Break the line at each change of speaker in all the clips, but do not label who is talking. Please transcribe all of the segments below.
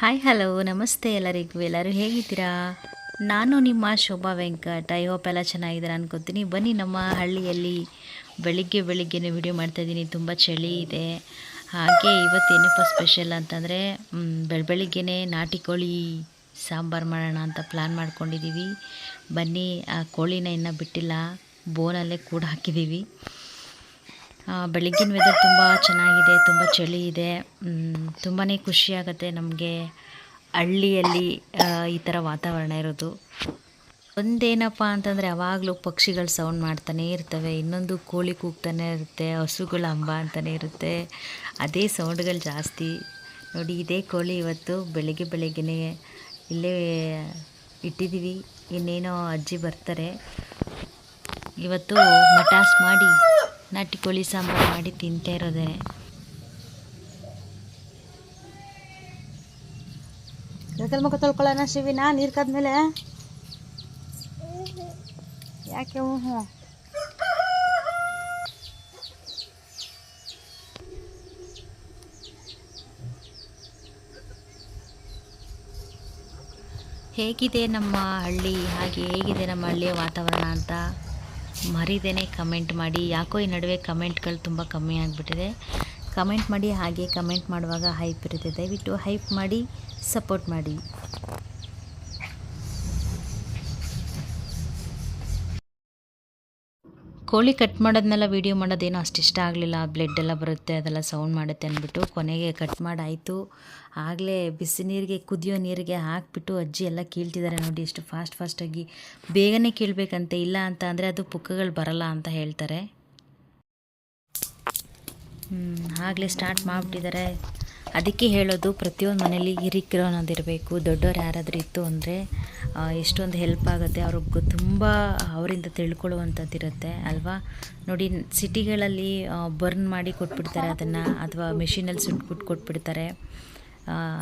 Hi hello ನಮಸ್ತೆ ಎಲ್ಲರಿಗೂ. ಎಲ್ಲರೂ ಹೇಗಿದ್ದೀರಾ? ನಾನು ನಿಮ್ಮ ಶೋಭಾ ವೆಂಕಟ್. ಐ ಹೋಪ್ ಎಲ್ಲ ಚೆನ್ನಾಗಿದ್ದೀರಾ ಅನ್ಕೋತೀನಿ. ಬನ್ನಿ, ನಮ್ಮ ಹಳ್ಳಿಯಲ್ಲಿ ಬೆಳಿಗ್ಗೆ ಬೆಳಿಗ್ಗೆನೇ ವಿಡಿಯೋ ಮಾಡ್ತಾಯಿದ್ದೀನಿ ತುಂಬ ಚಳಿ ಇದೆ. ಹಾಗೆ ಇವತ್ತೇನಪ್ಪ ಸ್ಪೆಷಲ್ ಅಂತಂದರೆ ಬೆಳ, ಬೆಳಿಗ್ಗೆನೇ ನಾಟಿ ಕೋಳಿ ಸಾಂಬಾರು ಮಾಡೋಣ ಅಂತ ಪ್ಲ್ಯಾನ್ ಮಾಡ್ಕೊಂಡಿದ್ದೀವಿ. ಬನ್ನಿ, ಆ ಕೋಳಿನ ಇನ್ನೂ ಬಿಟ್ಟಿಲ್ಲ. ಬೋನಲ್ಲೇ ಕೂಡ ಹಾಕಿದ್ದೀವಿ. ಬೆಳಗ್ಗಿನ ವೆದರ್ ತುಂಬ ಚೆನ್ನಾಗಿದೆ, ತುಂಬ ಚಳಿ ಇದೆ. ತುಂಬಾ ಖುಷಿಯಾಗತ್ತೆ ನಮಗೆ ಹಳ್ಳಿಯಲ್ಲಿ ಈ ಥರ ವಾತಾವರಣ ಇರೋದು. ಒಂದೇನಪ್ಪ ಅಂತಂದರೆ ಯಾವಾಗಲೂ ಪಕ್ಷಿಗಳು ಸೌಂಡ್ ಮಾಡ್ತಾನೇ ಇರ್ತವೆ. ಇನ್ನೊಂದು ಕೋಳಿ ಕೂಗ್ತಾನೆ ಇರುತ್ತೆ, ಹಸುಗಳ ಅಂಬ ಅಂತಲೇ ಇರುತ್ತೆ. ಅದೇ ಸೌಂಡ್ಗಳು ಜಾಸ್ತಿ. ನೋಡಿ, ಇದೇ ಕೋಳಿ ಇವತ್ತು ಬೆಳಿಗ್ಗೆ ಬೆಳಿಗ್ಗೆನೇ ಇಲ್ಲೇ ಇಟ್ಟಿದ್ದೀವಿ ಇನ್ನೇನೋ ಅಜ್ಜಿ ಬರ್ತಾರೆ. ಇವತ್ತು ಮಟಾಸ್ ಮಾಡಿ ನಾಟಿ ಕೋಳಿ ಸಾಂಬಾರು ಮಾಡಿ ತಿಂತಾ ಇರೋದೇ.
ಕೈಕಲ್ ಮುಖ ತೊಳ್ಕೊಳ್ಳೋಣ ಶಿವಿನ ನೀರು ಕಾದ್ಮೇಲೆ? ಯಾಕೆ? ಹ್ಞೂ
ಹೇಗಿದೆ ನಮ್ಮ ಹಳ್ಳಿ? ಹಾಗೆ ಹೇಗಿದೆ ನಮ್ಮ ಹಳ್ಳಿಯ ವಾತಾವರಣ ಅಂತ? ಮರಿದೇನೆ ಕಮೆಂಟ್ ಮಾಡಿ. ಯಾಕೋ ಈ ನಡುವೆ ಕಮೆಂಟ್ಗಳು ತುಂಬ ಕಮ್ಮಿ ಆಗಿಬಿಟ್ಟಿದೆ. ಕಮೆಂಟ್ ಮಾಡಿ ಹಾಗೆ ಕಮೆಂಟ್ ಮಾಡುವಾಗ ಹೈಪ್ ಇರುತ್ತೆ. ದಯವಿಟ್ಟು ಹೈಪ್ ಮಾಡಿ, ಸಪೋರ್ಟ್ ಮಾಡಿ. ಕೋಳಿ ಕಟ್ ಮಾಡೋದನ್ನೆಲ್ಲ ವೀಡಿಯೋ ಮಾಡೋದೇನೋ ಅಷ್ಟು ಇಷ್ಟ ಆಗಲಿಲ್ಲ. ಬ್ಲಡ್ ಎಲ್ಲ ಬರುತ್ತೆ, ಅದೆಲ್ಲ ಸೌಂಡ್ ಮಾಡುತ್ತೆ ಅಂದ್ಬಿಟ್ಟು ಕೊನೆಗೆ ಕಟ್ ಮಾಡಾಯಿತು. ಆಗಲೇ ಬಿಸಿ ನೀರಿಗೆ, ಕುದಿಯೋ ನೀರಿಗೆ ಹಾಕಿಬಿಟ್ಟು ಅಜ್ಜಿ ಎಲ್ಲ ಕೀಳ್ತಿದ್ದಾರೆ ನೋಡಿ, ಇಷ್ಟು ಫಾಸ್ಟ್ ಫಾಸ್ಟಾಗಿ ಬೇಗನೆ ಕೀಳ್ಬೇಕಂತೆ, ಇಲ್ಲ ಅಂತ ಅಂದರೆ ಅದು ಪುಕ್ಕಗಳು ಬರಲ್ಲ ಅಂತ ಹೇಳ್ತಾರೆ. ಆಗಲೇ ಸ್ಟಾರ್ಟ್ ಮಾಡಿಬಿಟ್ಟಿದ್ದಾರೆ. ಅದಕ್ಕೆ ಹೇಳೋದು, ಪ್ರತಿಯೊಂದು ಮನೇಲಿ ಹಿರಿಕಿರೋ ಅನ್ನೋದಿರಬೇಕು ದೊಡ್ಡವ್ರು ಯಾರಾದರೂ ಇತ್ತು ಅಂದರೆ ಎಷ್ಟೊಂದು ಹೆಲ್ಪ್ ಆಗುತ್ತೆ ಅವ್ರಿಗೆ ತುಂಬ ಅವರಿಂದ ತಿಳ್ಕೊಳ್ಳುವಂಥದ್ದು ಇರುತ್ತೆ, ಅಲ್ವಾ? ನೋಡಿ, ಸಿಟಿಗಳಲ್ಲಿ ಬರ್ನ್ ಮಾಡಿ ಕೊಟ್ಬಿಡ್ತಾರೆ ಅದನ್ನು, ಅಥವಾ ಮಿಷಿನಲ್ಲಿ ಸುಟ್ಬಿಟ್ಟು ಕೊಟ್ಬಿಡ್ತಾರೆ.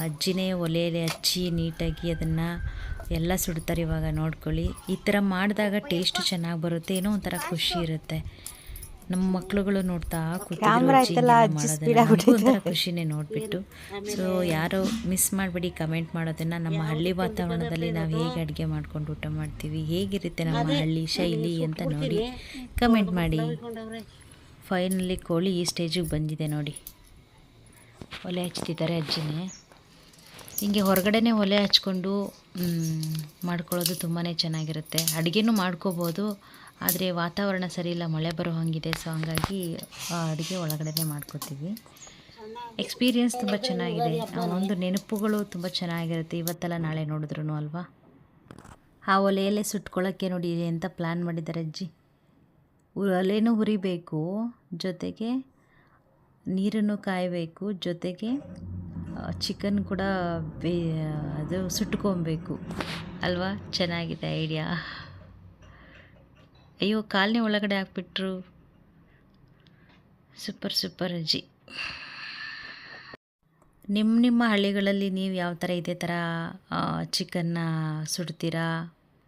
ಅಜ್ಜಿನೇ ಒಲೆಯಲ್ಲಿ ಹಚ್ಚಿ ನೀಟಾಗಿ ಅದನ್ನು ಎಲ್ಲ ಸುಡ್ತಾರೆ ಇವಾಗ, ನೋಡ್ಕೊಳ್ಳಿ. ಈ ಥರ ಮಾಡಿದಾಗ ಟೇಸ್ಟ್ ಚೆನ್ನಾಗಿ ಬರುತ್ತೆ, ಏನೋ ಒಂಥರ ಖುಷಿ ಇರುತ್ತೆ. ನಮ್ಮ ಮಕ್ಳುಗಳು ನೋಡ್ತಾ ಕೂತಿದ್ರು ಖುಷಿನೇ ನೋಡ್ಬಿಟ್ಟು. ಸೊ ಯಾರು ಮಿಸ್ ಮಾಡಬೇಡಿ ಕಮೆಂಟ್ ಮಾಡೋದನ್ನ ನಮ್ಮ ಹಳ್ಳಿ ವಾತಾವರಣದಲ್ಲಿ ನಾವು ಹೇಗೆ ಅಡುಗೆ ಮಾಡ್ಕೊಂಡು ಊಟ ಮಾಡ್ತೀವಿ ಹೇಗಿರುತ್ತೆ ನಮ್ಮ ಹಳ್ಳಿ ಶೈಲಿ ಅಂತ ನೋಡಿ ಕಮೆಂಟ್ ಮಾಡಿ. ಫೈನಲಿ ಕೋಳಿ ಈ ಸ್ಟೇಜಿಗೆ ಬಂದಿದೆ ನೋಡಿ. ಒಲೆ ಹಚ್ತಿದ್ದಾರೆ ಅಜ್ಜಿನೇ. ಹಿಂಗೆ ಹೊರಗಡೆನೇ ಒಲೆ ಹಚ್ಕೊಂಡು ಮಾಡ್ಕೊಳ್ಳೋದು ತುಂಬಾ ಚೆನ್ನಾಗಿರುತ್ತೆ. ಅಡುಗೆನೂ ಮಾಡ್ಕೋಬೋದು ಆದರೆ ವಾತಾವರಣ ಸರಿ ಇಲ್ಲ ಮಳೆ ಬರೋ ಹಾಗಿದೆ ಸೊ ಹಂಗಾಗಿ ಅಡುಗೆ ಒಳಗಡೆನೇ ಮಾಡ್ಕೋತೀವಿ. ಎಕ್ಸ್ಪೀರಿಯನ್ಸ್ ತುಂಬ ಚೆನ್ನಾಗಿದೆ. ಒಂದು ನೆನಪುಗಳು ತುಂಬ ಚೆನ್ನಾಗಿರುತ್ತೆ. ಇವತ್ತೆಲ್ಲ ನಾಳೆ ನೋಡಿದ್ರು ಅಲ್ವಾ? ಆ ಒಲೆಯಲ್ಲೇ ಸುಟ್ಕೊಳ್ಳೋಕ್ಕೆ ನೋಡಿ ಅಂತ ಪ್ಲ್ಯಾನ್ ಮಾಡಿದ್ದಾರೆ ಅಜ್ಜಿ. ಒಲೆನೂ ಹುರಿಬೇಕು, ಜೊತೆಗೆ ನೀರನ್ನು ಕಾಯಬೇಕು, ಜೊತೆಗೆ ಚಿಕನ್ ಕೂಡ ಬೇ ಅದು ಸುಟ್ಕೊಬೇಕು. ಅಲ್ವಾ? ಚೆನ್ನಾಗಿದೆ ಐಡಿಯಾ ಅಯ್ಯೋ, ಕಾಲನಿ ಒಳಗಡೆ ಹಾಕ್ಬಿಟ್ರು. ಸೂಪರ್ ಸೂಪರ್ ಅಜ್ಜಿ. ನಿಮ್ಮ ನಿಮ್ಮ ಹಳ್ಳಿಗಳಲ್ಲಿ ನೀವು ಯಾವ ಥರ ಇದೇ ಥರ ಚಿಕನ್ನ ಸುಡ್ತೀರಾ,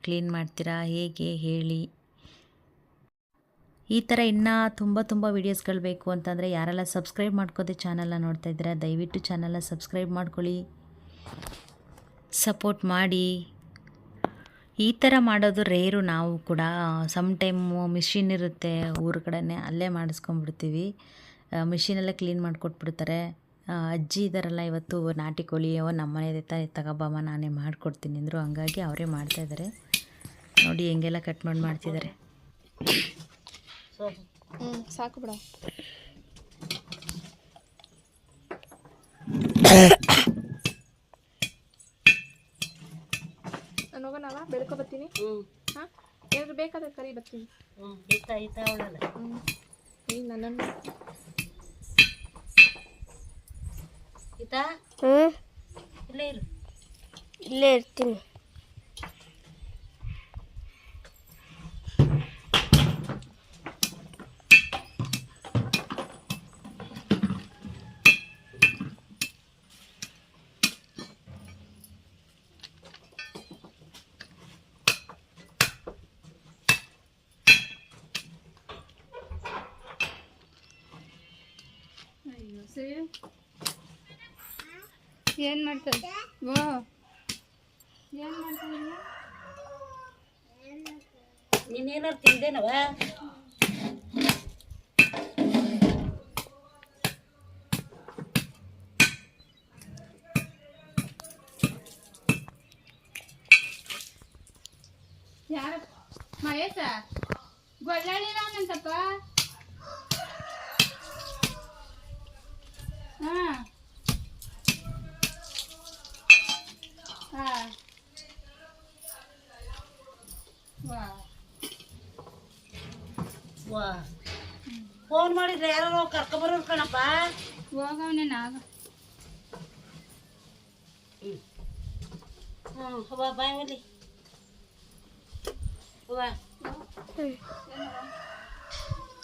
ಕ್ಲೀನ್ ಮಾಡ್ತೀರಾ, ಹೇಗೆ ಹೇಳಿ. ಈ ಥರ ಇನ್ನೂ ತುಂಬ ತುಂಬ ವೀಡಿಯೋಸ್ಗಳು ಬೇಕು ಅಂತಂದರೆ ಯಾರೆಲ್ಲ ಸಬ್ಸ್ಕ್ರೈಬ್ ಮಾಡ್ಕೋದೆ ಚಾನಲ್ನ ನೋಡ್ತಾ ಇದ್ದೀರಾ, ದಯವಿಟ್ಟು ಚಾನಲ್ನ ಸಬ್ಸ್ಕ್ರೈಬ್ ಮಾಡ್ಕೊಳ್ಳಿ. ಸಪೋರ್ಟ್ ಮಾಡಿ. ಈ ಥರ ಮಾಡೋದು ರೇರು ನಾವು ಕೂಡ ಸಮ್ ಟೈಮು ಮಿಷಿನ್ ಇರುತ್ತೆ ಊರ ಕಡೆನೇ ಅಲ್ಲೇ ಮಾಡಿಸ್ಕೊಂಡ್ಬಿಡ್ತೀವಿ. ಮಿಷಿನಲ್ಲೇ ಕ್ಲೀನ್ ಮಾಡಿಕೊಟ್ಬಿಡ್ತಾರೆ. ಅಜ್ಜಿ ಇದ್ದಾರಲ್ಲ ಇವತ್ತು ನಾಟಿ ಕೋಳಿಯೋ ನಮ್ಮನೆ ನಮ್ಮ ಮನೆ ತಗೋಬಮ್ಮ ನಾನೇ ಮಾಡಿಕೊಡ್ತೀನಿ ಅಂದರು. ಹಂಗಾಗಿ ಅವರೇ ಮಾಡ್ತಾಯಿದ್ದಾರೆ ನೋಡಿ ಹೆಂಗೆಲ್ಲ ಕಟ್ ಮಾಡಿ ಮಾಡ್ತಿದ್ದಾರೆ
ಸಾಕು ಬಿಡ ನಾನು ಹೋಗೋಣಲ್ಲ ಬರ್ತೀನಿ ಹಾಂ? ಏನಾದ್ರು ಬೇಕಾದ್ರೆ ಕರಿ ಬರ್ತೀನಿ. ಹ್ಞೂ ಈಗ ನನ್ನನ್ನು.
ಇಲ್ಲೇ ಇರ್ತೀನಿ.
ಏನು ಮಾಡ್ತಾರೆ ಓ ಏನು ಮಾಡ್ತಿದ್ದೀಯ
ನೀನೇನಾರು ತಿಂದೇನವ?
ಯಾರ ಮಹೇಶ? ಗೊಳ್ಳಾಳಿಲ್ಲ
ಅವನಂತಪ್ಪ ಫೋನ್ ಮಾಡಿದ್ರೆ ಯಾರೋ ಕರ್ಕೊಂಬರೋರು ಕಣಪ್ಪ
ಹೋಗವನೆ ನಾಗ
ಹ್ಞೂ ಹವಾ ಬಾಯ್ ಒಲಿ ಹವಾ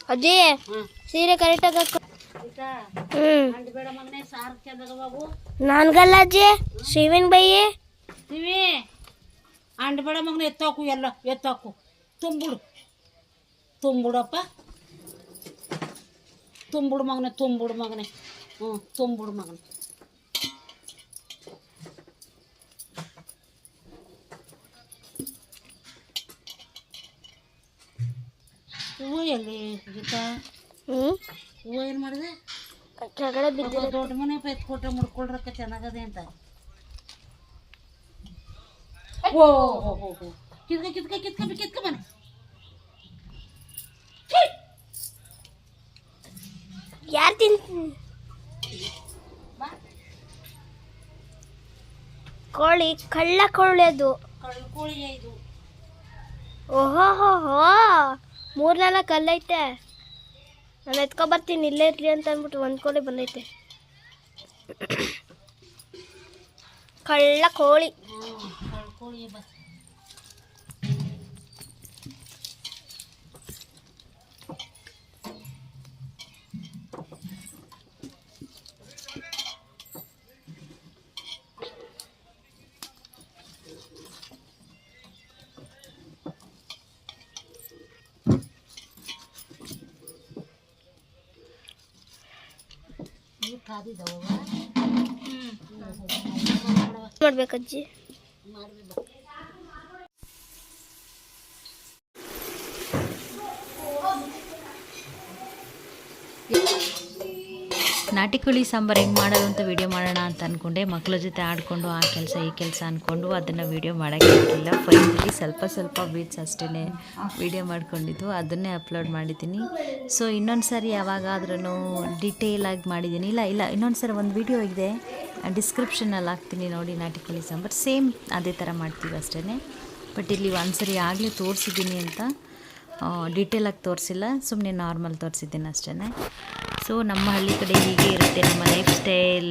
ಅಜ್ಜಿ
ಹ್ಞೂ
ಸೀರೆ ಕರೆಕ್ಟಾಗಿ ಹಾಕೊ
ಆಯ್ತಾ
ಹ್ಞೂ
ಅಂಡ್ ಬೇಡ ಮಗನೇ ಸಾರು ಚಂದಾಗ ಬಾಬು
ನನ್ಗಲ್ಲ ಅಜ್ಜಿ ಶಿವಿನ್ ಬೈಯಿ
ಟಿವಿ ಅಂಡ್ ಬೇಡ ಮಗನೇ ಎತ್ತಾಕು ಎಲ್ಲ ಎತ್ತಾಕು ತುಂಬಿಡು ತುಂಬಿಡಪ್ಪ ತುಂಬಿಡು ಮಗನೇ ತುಂಬಿಡು ಮಗನೇ ಹ್ಞೂ ತುಂಬಿಡು ಮಗನೇ ಹೂವು ಎಲ್ಲಿ ಗೀತಾ
ಹ್ಞೂ
ಹೂವು ಏನು ಮಾಡಿದೆ?
ಕೆಳಗಡೆ ಬಿದ್ದಿರ
ದೊಡ್ಡ ಮನೆ ಎತ್ತು ಕೊಟ್ರೆ ಮುಡ್ಕೊಳ್ರಕ್ಕ ಚೆನ್ನಾಗದೆ ಅಂತ. ಓ ಕಿತ್ಕ ಕಿತ್ಕ ಕಿತ್ಕ ಕಿತ್ಕ ಮನೆ
ಯಾರು ತಿನ್ ಕೋಳಿ ಕಳ್ಳ ಕೋಳಿ ಅದು.
ಕೋಳಿಯ ಇದು.
ಓಹೋ ಹೋ ಹೋ ಮೂರ್ನಾಲ್ಕು ಕಲ್ಲೈತೆ. ನಾನು ಎತ್ಕೊ ಬರ್ತೀನಿ ಇಲ್ಲೇ ಇರ್ಲಿ ಅಂತ ಅಂದ್ಬಿಟ್ಟು ಒಂದು ಕೋಳಿ ಬಂದೈತೆ. ಕಳ್ಳ ಕೋಳಿ. ಮಾಡ್ಬೇಕಜ್ಜಿ
ಮಾಡ್ಬೇಕು
ನಾಟಿ ಕೋಳಿ ಸಾಂಬಾರು ಹೆಂಗೆ ಮಾಡೋದು ಅಂತ ವೀಡಿಯೋ ಮಾಡೋಣ ಅಂತ ಅಂದ್ಕೊಂಡೆ ಮಕ್ಕಳ ಜೊತೆ ಆಡಿಕೊಂಡು ಆ ಕೆಲಸ ಈ ಕೆಲಸ ಅಂದ್ಕೊಂಡು ಅದನ್ನು ವಿಡಿಯೋ ಮಾಡೋಕ್ಕಾಗಿಲ್ಲ ಫೈನಲಿ ಸ್ವಲ್ಪ ಸ್ವಲ್ಪ ಬೀಟ್ಸ್ ಅಷ್ಟೇ ವಿಡಿಯೋ ಮಾಡ್ಕೊಂಡಿದ್ದು. ಅದನ್ನೇ ಅಪ್ಲೋಡ್ ಮಾಡಿದ್ದೀನಿ. ಸೊ ಇನ್ನೊಂದು ಸಾರಿ ಯಾವಾಗಾದ್ರೂ ಡಿಟೇಲಾಗಿ ಮಾಡಿದ್ದೀನಿ. ಇಲ್ಲ ಇಲ್ಲ ಇನ್ನೊಂದು ಸರಿ ಒಂದು ವಿಡಿಯೋ ಇದೆ. ಡಿಸ್ಕ್ರಿಪ್ಷನಲ್ಲಿ ಹಾಕ್ತೀನಿ ನೋಡಿ ನಾಟಿ ಕೋಳಿ ಸಾಂಬಾರು. ಸೇಮ್ ಅದೇ ಥರ ಮಾಡ್ತೀವಿ ಅಷ್ಟೇ ಬಟ್ ಇಲ್ಲಿ ಒಂದು ಸರಿ ಆಗಲೇ ತೋರಿಸಿದ್ದೀನಿ ಅಂತ ಡೀಟೇಲಾಗಿ ತೋರಿಸಿಲ್ಲ. ಸುಮ್ಮನೆ ನಾರ್ಮಲ್ ತೋರಿಸಿದ್ದೀನಿ ಅಷ್ಟೇ ಸೊ ನಮ್ಮ ಹಳ್ಳಿ ಕಡೆ ಹೀಗೆ ಇರುತ್ತೆ ನಮ್ಮ ಲೈಫ್ ಸ್ಟೈಲ್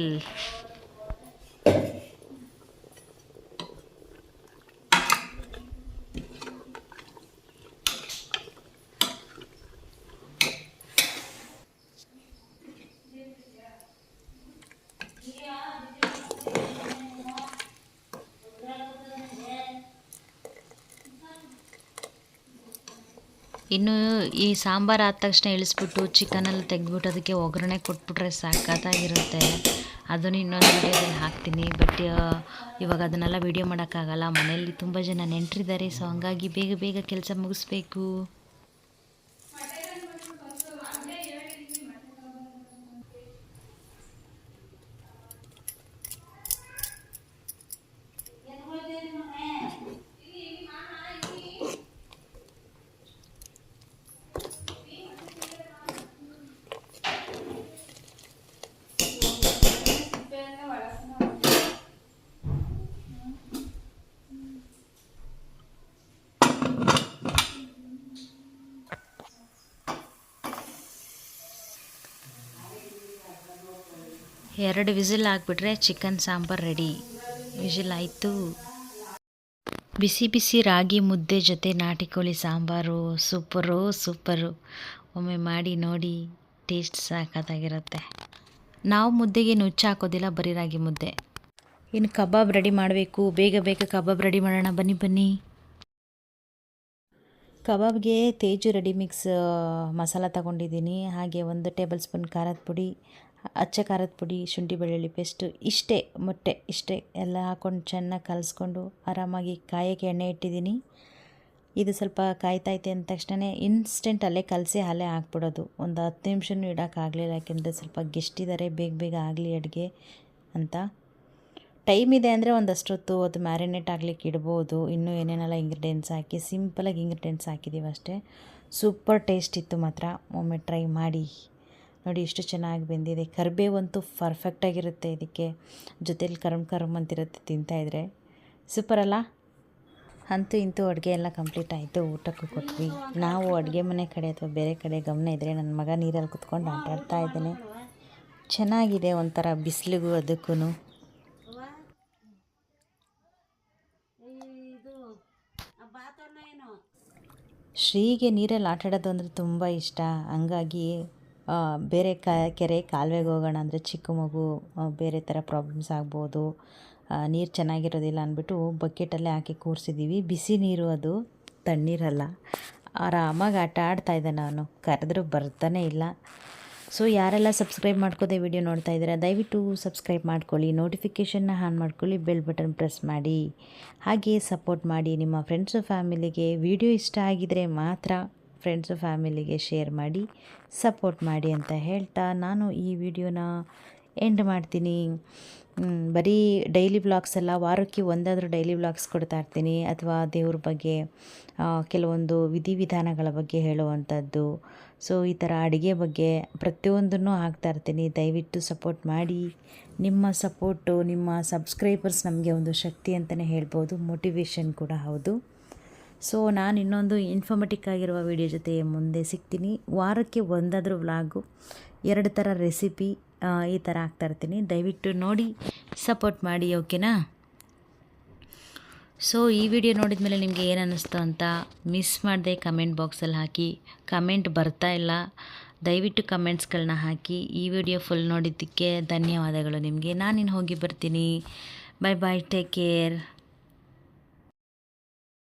ಇನ್ನು ಈ ಸಾಂಬಾರು ಆದ ತಕ್ಷಣ ಇಳಿಸ್ಬಿಟ್ಟು ಚಿಕನಲ್ಲಿ ತೆಗೆದ್ಬಿಟ್ಟು ಅದಕ್ಕೆ ಒಗ್ಗರಣೆ ಕೊಟ್ಬಿಟ್ರೆ ಸಖತ್ತಾಗಿರುತ್ತೆ ಅದನ್ನು ಇನ್ನೊಂದು ವೀಡಿಯೋದಲ್ಲಿ ಹಾಕ್ತೀನಿ. ಬಟ್ ಇವಾಗ ಅದನ್ನೆಲ್ಲ ವೀಡಿಯೋ ಮಾಡೋಕ್ಕಾಗಲ್ಲ. ಮನೆಯಲ್ಲಿ ತುಂಬ ಜನ ನೆಂಟರಿದ್ದಾರೆ. ಸೊ ಹಂಗಾಗಿ ಬೇಗ ಬೇಗ ಕೆಲಸ ಮುಗಿಸ್ಬೇಕು. ಎರಡು ವಿಸಿಲ್ ಹಾಕ್ಬಿಟ್ರೆ ಚಿಕನ್ ಸಾಂಬಾರು ರೆಡಿ. ವಿಸಿಲ್ ಆಯಿತು. ಬಿಸಿ ಬಿಸಿ ರಾಗಿ ಮುದ್ದೆ ಜೊತೆ ನಾಟಿ ಕೋಳಿ ಸಾಂಬಾರು. Super super. ಒಮ್ಮೆ ಮಾಡಿ ನೋಡಿ, ಟೇಸ್ಟ್ ಸಾಕತ್ತಾಗಿರುತ್ತೆ ನಾವು ಮುದ್ದೆಗೆ ನುಚ್ಚು ಹಾಕೋದಿಲ್ಲ, ಬರೀ ರಾಗಿ ಮುದ್ದೆ. ಇನ್ನು ಕಬಾಬ್ ರೆಡಿ ಮಾಡಬೇಕು. ಬೇಗ ಬೇಗ ಕಬಾಬ್ ರೆಡಿ ಮಾಡೋಣ. ಬನ್ನಿ ಬನ್ನಿ. ಕಬಾಬ್ಗೆ ತೇಜು ರೆಡಿ ಮಿಕ್ಸ್, ಮಸಾಲ ತಗೊಂಡಿದ್ದೀನಿ. ಹಾಗೆ ಒಂದು ಟೇಬಲ್ ಸ್ಪೂನ್ ಖಾರದ ಪುಡಿ ಅಚ್ಚ ಖಾರದ ಪುಡಿ, ಶುಂಠಿ ಬೆಳ್ಳುಳ್ಳಿ ಪೇಸ್ಟು ಇಷ್ಟೇ, ಮೊಟ್ಟೆ ಇಷ್ಟೇ, ಎಲ್ಲ ಹಾಕ್ಕೊಂಡು ಚೆನ್ನಾಗಿ ಕಲಿಸ್ಕೊಂಡು ಆರಾಮಾಗಿ ಕಾಯೋಕ್ಕೆ ಎಣ್ಣೆ ಇಟ್ಟಿದ್ದೀನಿ. ಇದು ಸ್ವಲ್ಪ ಕಾಯ್ತೈತೆ ಅಂದ ತಕ್ಷಣ ಇನ್ಸ್ಟೆಂಟ್ ಅಲ್ಲೇ ಕಲಸಿ ಅಲ್ಲೇ ಹಾಕ್ಬಿಡೋದು. ಒಂದು ಹತ್ತು ನಿಮಿಷನೂ ಇಡೋಕ್ಕಾಗಲಿಲ್ಲ ಯಾಕೆಂದರೆ ಸ್ವಲ್ಪ ಗೆಸ್ಟ್ ಇದ್ದಾರೆ ಬೇಗ ಬೇಗ ಆಗಲಿ ಅಡುಗೆ ಅಂತ. ಟೈಮ್ ಇದೆ ಅಂದರೆ ಒಂದಷ್ಟೊತ್ತು ಅದು ಮ್ಯಾರಿನೇಟ್ ಆಗಲಿಕ್ಕೆ ಇಡ್ಬೋದು. ಇನ್ನೂ ಏನೇನೆಲ್ಲ ಇಂಗ್ರೀಡಿಯೆಂಟ್ಸ್ ಹಾಕಿ ಸಿಂಪಲಾಗಿ ಇಂಗ್ರೀಡಿಯೆಂಟ್ಸ್ ಹಾಕಿದ್ದೀವಿ ಅಷ್ಟೇ. ಸೂಪರ್ ಟೇಸ್ಟ್ ಇತ್ತು ಮಾತ್ರ. ಒಮ್ಮೆ ಟ್ರೈ ಮಾಡಿ. ನೋಡಿ ಎಷ್ಟು ಚೆನ್ನಾಗಿ ಬೆಂದಿದೆ. ಕರಿಬೇವಂತೂ ಪರ್ಫೆಕ್ಟಾಗಿರುತ್ತೆ ಇದಕ್ಕೆ. ಜೊತೇಲಿ ಕರಮ್ ಕರಮ್ ಅಂತಿರುತ್ತೆ ತಿಂತಾಯಿದ್ರೆ ಸೂಪರ್ ಅಲ್ಲ? ಅಂತೂ ಇಂತೂ ಅಡುಗೆ ಎಲ್ಲ ಕಂಪ್ಲೀಟ್ ಆಯಿತು. ಊಟಕ್ಕೂ ಕೊಟ್ವಿ. ನಾವು ಅಡುಗೆ ಮನೆ ಕಡೆ ಅಥವಾ ಬೇರೆ ಕಡೆ ಗಮನ ಇದ್ದರೆ ನನ್ನ ಮಗ ನೀರಲ್ಲಿ ಕುತ್ಕೊಂಡು ಆಟ ಆಡ್ತಾ ಇದ್ದಾನೆ. ಚೆನ್ನಾಗಿದೆ ಒಂಥರ ಬಿಸಿಲಿಗೂ ಅದಕ್ಕೂ ಶ್ರೀಗೆ ನೀರಲ್ಲಿ ಆಟಾಡೋದು ಅಂದರೆ ತುಂಬ ಇಷ್ಟ. ಹಂಗಾಗಿ ಬೇರೆ ಕ, ಕೆರೆ ಕಾಲುವೆಗೆ ಹೋಗೋಣ ಅಂದರೆ ಚಿಕ್ಕ ಮಗು ಬೇರೆ ಥರ ಪ್ರಾಬ್ಲಮ್ಸ್ ಆಗ್ಬೋದು. ನೀರು ಚೆನ್ನಾಗಿರೋದಿಲ್ಲ ಅಂದ್ಬಿಟ್ಟು ಬಕೆಟಲ್ಲೇ ಹಾಕಿ ಕೂರಿಸಿದ್ದೀವಿ ಬಿಸಿ ನೀರು ಅದು, ತಣ್ಣೀರಲ್ಲ. ಆರಾಮಾಗಿ ಆಟ ಆಡ್ತಾ ಇದ್ದೆ ನಾನು. ಕರೆದ್ರೂ ಬರ್ತಾನೆ ಇಲ್ಲ. ಸೊ ಯಾರೆಲ್ಲ ಸಬ್ಸ್ಕ್ರೈಬ್ ಮಾಡ್ಕೋದೆ ವಿಡಿಯೋ ನೋಡ್ತಾ ಇದ್ದೀರಾ, ದಯವಿಟ್ಟು ಸಬ್ಸ್ಕ್ರೈಬ್ ಮಾಡ್ಕೊಳ್ಳಿ. ನೋಟಿಫಿಕೇಷನ್ನ ಆನ್ ಮಾಡ್ಕೊಳ್ಳಿ ಬೆಲ್ ಬಟನ್ ಪ್ರೆಸ್ ಮಾಡಿ. ಹಾಗೆ ಸಪೋರ್ಟ್ ಮಾಡಿ ನಿಮ್ಮ ಫ್ರೆಂಡ್ಸು ಫ್ಯಾಮಿಲಿಗೆ ವಿಡಿಯೋ ಇಷ್ಟ ಆಗಿದರೆ ಮಾತ್ರ. ಫ್ರೆಂಡ್ಸು ಫ್ಯಾಮಿಲಿಗೆ ಶೇರ್ ಮಾಡಿ ಸಪೋರ್ಟ್ ಮಾಡಿ ಅಂತ ಹೇಳ್ತಾ ನಾನು ಈ ವಿಡಿಯೋನ ಎಂಡ್ ಮಾಡ್ತೀನಿ. ಬರೀ ಡೈಲಿ ಬ್ಲಾಗ್ಸ್ ಎಲ್ಲ ವಾರಕ್ಕೆ ಒಂದಾದರೂ ಡೈಲಿ ಬ್ಲಾಗ್ಸ್ ಕೊಡ್ತಾ ಇರ್ತೀನಿ. ಅಥವಾ ದೇವ್ರ ಬಗ್ಗೆ ಕೆಲವೊಂದು ವಿಧಿವಿಧಾನಗಳ ಬಗ್ಗೆ ಹೇಳುವಂಥದ್ದು. ಸೊ ಈ ಥರ ಅಡುಗೆ ಬಗ್ಗೆ ಪ್ರತಿಯೊಂದನ್ನು ಹಾಕ್ತಾ ಇರ್ತೀನಿ. ದಯವಿಟ್ಟು ಸಪೋರ್ಟ್ ಮಾಡಿ. ನಿಮ್ಮ ಸಪೋರ್ಟು ನಿಮ್ಮ ಸಬ್ಸ್ಕ್ರೈಬರ್ಸ್ ನಮಗೆ ಒಂದು ಶಕ್ತಿ ಅಂತಲೇ ಹೇಳ್ಬೋದು. ಮೋಟಿವೇಶನ್ ಕೂಡ ಹೌದು. ಸೊ ನಾನು ಇನ್ನೊಂದು ಇನ್ಫಾರ್ಮೆಟಿಕ್ ಆಗಿರುವ ವಿಡಿಯೋ ಜೊತೆ ಮುಂದೆ ಸಿಗ್ತೀನಿ. ವಾರಕ್ಕೆ ಒಂದಾದರೂ ವ್ಲಾಗು ಎರಡು ಥರ ರೆಸಿಪಿ ಈ ಥರ ಹಾಕ್ತಾಯಿರ್ತೀನಿ ದಯವಿಟ್ಟು ನೋಡಿ ಸಪೋರ್ಟ್ ಮಾಡಿ ಓಕೆನಾ ಸೊ ಈ ವಿಡಿಯೋ ನೋಡಿದ ಮೇಲೆ ನಿಮಗೆ ಏನು ಅನ್ನಿಸ್ತು ಅಂತ ಮಿಸ್ ಮಾಡದೆ ಕಮೆಂಟ್ ಬಾಕ್ಸಲ್ಲಿ ಹಾಕಿ. ಕಮೆಂಟ್ ಬರ್ತಾ ಇಲ್ಲ. ದಯವಿಟ್ಟು ಕಮೆಂಟ್ಸ್ಗಳನ್ನ ಹಾಕಿ. ಈ ವಿಡಿಯೋ ಫುಲ್ ನೋಡಿದ್ದಕ್ಕೆ ಧನ್ಯವಾದಗಳು ನಿಮಗೆ. ನಾನಿನ್ನು ಹೋಗಿ ಬರ್ತೀನಿ. Bye bye take care